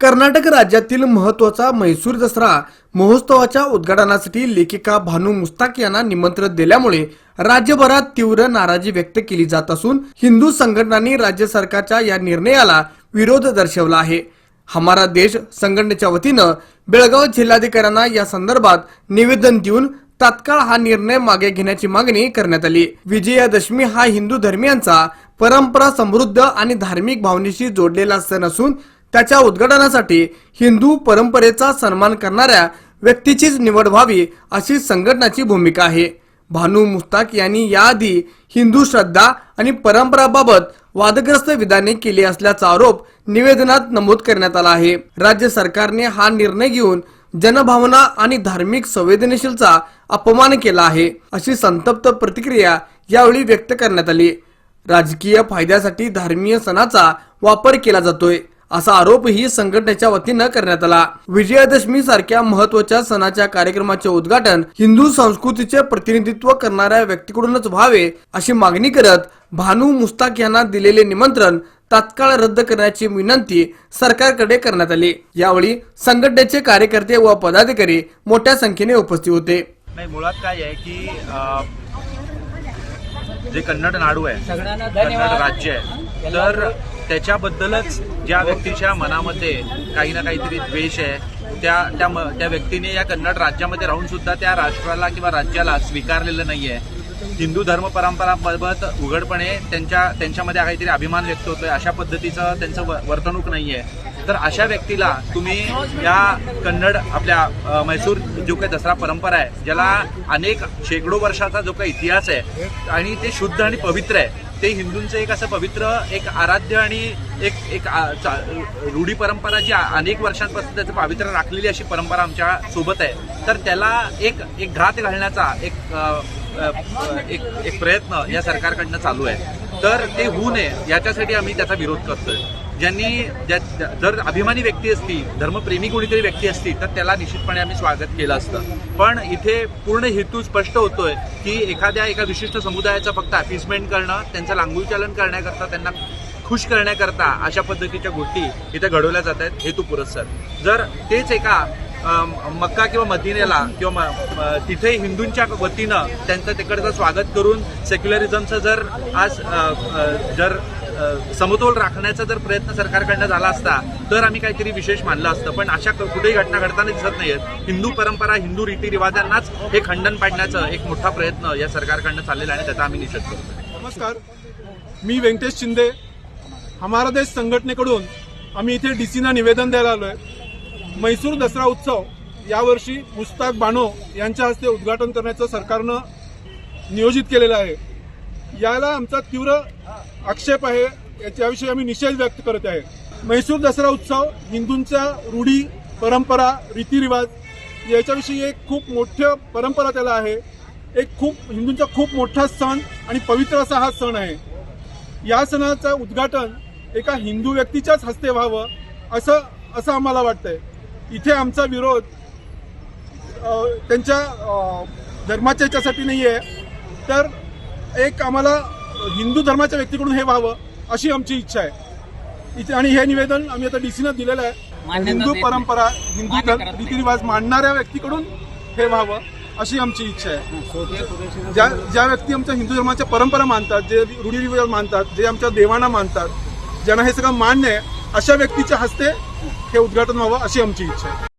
कर्नाटक राज्यातील महत्त्वाचा म्हैसूर दसरा महोत्सवाच्या उद्घाटनासाठी लेखिका भानू मुस्ताक यांना निमंत्रण दिल्यामुळे राज्यभरात तीव्र नाराजी व्यक्त केली जात असून हिंदू संघटनांनी राज्य सरकारच्या या निर्णयाला विरोध दर्शवला आहे. हमारा देश संघटनेच्या वतीनं बेळगाव जिल्हाधिकाऱ्यांना या संदर्भात निवेदन देऊन तात्काळ हा निर्णय मागे घेण्याची मागणी करण्यात आली. विजयादशमी हा हिंदू धर्मियांचा परंपरा समृद्ध आणि धार्मिक भावनेशी जोडलेला सण असून त्याच्या उद्घाटनासाठी हिंदू परंपरेचा सन्मान करणाऱ्या व्यक्तीचीच निवड व्हावी अशी संघटनाची भूमिका आहे. भानू मुस्ताक यांनी याआधी हिंदू श्रद्धा आणि परंपराबाबत वादग्रस्त विधाने केली असल्याचा आरोप निवेदनात नमूद करण्यात आला आहे. राज्य सरकारने हा निर्णय घेऊन जनभावना आणि धार्मिक संवेदनशीलचा अपमान केला आहे अशी संतप्त प्रतिक्रिया यावेळी व्यक्त करण्यात आली. राजकीय फायद्यासाठी धार्मीय सणाचा वापर केला जातोय. असा आरोपही संघटनेच्या वतीनं करण्यात आला. विजयादशमी सारख्या महत्त्वाच्या सणाच्या कार्यक्रमाचे उद्घाटन हिंदू संस्कृतीचे प्रतिनिधित्व करणाऱ्या व्यक्तीकडूनच व्हावे अशी मागणी करत भानू मुस्ताक यांना दिलेले निमंत्रण तात्काळ रद्द करण्याची विनंती सरकारकडे करण्यात आली. यावेळी संघटनेचे कार्यकर्ते व पदाधिकारी मोठ्या संख्येने उपस्थित होते. नाही मुळात काय आहे की जे कन्नड नाडू आहे कन्नड राज्य आहे तर त्याच्याबद्दलच ज्या व्यक्तीच्या मनामध्ये काही ना काहीतरी द्वेष आहे त्या त्या म- त्या व्यक्तीने या कन्नड राज्यामध्ये राहून सुद्धा त्या राष्ट्राला किंवा राज्याला स्वीकारलेलं नाही आहे हिंदू धर्म परंपराबाबत उघडपणे त्यांच्या त्यांच्यामध्ये काहीतरी अभिमान व्यक्त होतोय. अशा पद्धतीचं त्यांचं व- वर्तणूक आहे तर अशा व्यक्तीला तुम्ही या कन्नड आपल्या मैसूर म्हैसूर जो काही दसरा परंपरा आहे ज्याला अनेक शेकडो वर्षाचा जो काही इतिहास आहे आणि ते शुद्ध आणि पवित्र आहे. ते हिंदूंचं एक असं पवित्र एक आराध्य आणि एक एक आ- चा- रूढी परंपरा जी अनेक वर्षांपासून त्याचं पावित्र्य राखलेली अशी परंपरा आमच्यासोबत आहे. तर त्याला एक एक घात घालण्याचा एक एक एक प्रयत्न या सरकारकडनं चालू आहे. तर ते होऊ नये याच्यासाठी आम्ही त्याचा विरोध करतोय. ज्यांनी ज्या जर अभिमानी व्यक्ती असती धर्मप्रेमी कोणीतरी व्यक्ती असती तर त्याला निश्चितपणे आम्ही स्वागत केलं असतं. पण इथे पूर्ण हेतू स्पष्ट होतोय की एखाद्या एका विशिष्ट समुदायाचं फक्त अपिसमेंट करणं त्यांचं लांगुलचालन करण्याकरता त्यांना खुश करण्याकरता अशा पद्धतीच्या गोष्टी इथे घडवल्या जात आहेत. हेतू पुरस्सर. जर तेच एका मक्का किंवा मदिनेला किंवा तिथे हिंदूंच्या वतीनं त्यांचं तिकडचं स्वागत करून सेक्युलरिझमचं जर आज जर समतोल राखण्याचा जर प्रयत्न सरकारकडनं झाला असता तर आम्ही काहीतरी विशेष मानलं असतं. पण अशा क- कुठेही घटना घडताना दिसत नाहीत हिंदू परंपरा हिंदू रीतिरिवाजांनाच हे खंडन पाडण्याचं एक मोठा प्रयत्न या सरकारकडनं चाललेला आहे आणि त्याचा आम्ही निषेध करतो नमस्कार. मी व्यंकटेश शिंदे. हमारा देश संघटनेकडून आम्ही इथे डी सीना निवेदन द्यायला आलो आहे म्हैसूर दसरा उत्सव यावर्षी मुस्ताक बानो यांच्या हस्ते उद्घाटन करण्याचं सरकारनं नियोजित केलेलं आहे. याला आमचा तीव्र आक्षेप आहे. याच्याविषयी आम्ही निषेध व्यक्त करत आहे. म्हैसूर दसरा उत्सव हिंदूंच्या रूढी परंपरा रीतिरिवाज याच्याविषयी एक खूप मोठं परंपरा त्याला आहे. एक खूप हिंदूंचा खूप मोठा सण आणि पवित्र असा हा सण आहे. या सणाचं उद्घाटन एका हिंदू व्यक्तीच्याच हस्ते व्हावं असं असं आम्हाला वाटतंय. इथे आमचा विरोध त्यांच्या धर्माच्या याच्यासाठी नाही आहे तर एक आम्हाला हिंदू धर्माच्या व्यक्तीकडून हे व्हावं अशी आमची इच्छा आहे. इथे आणि हे निवेदन आम्ही आता डीसीनं दिलेलं आहे. हिंदू परंपरा हिंदू. रीतिरिवाज मांडणाऱ्या व्यक्तीकडून हे व्हावं अशी आमची इच्छा आहे. ज्या ज्या व्यक्ती आमच्या हिंदू धर्माच्या परंपरा मानतात जे रूढीरिवाज मानतात जे आमच्या देवांना मानतात ज्यांना हे सगळं मान्य आहे अशा व्यक्तीच्या हस्ते हे उद्घाटन व्हावं अशी आमची इच्छा आहे.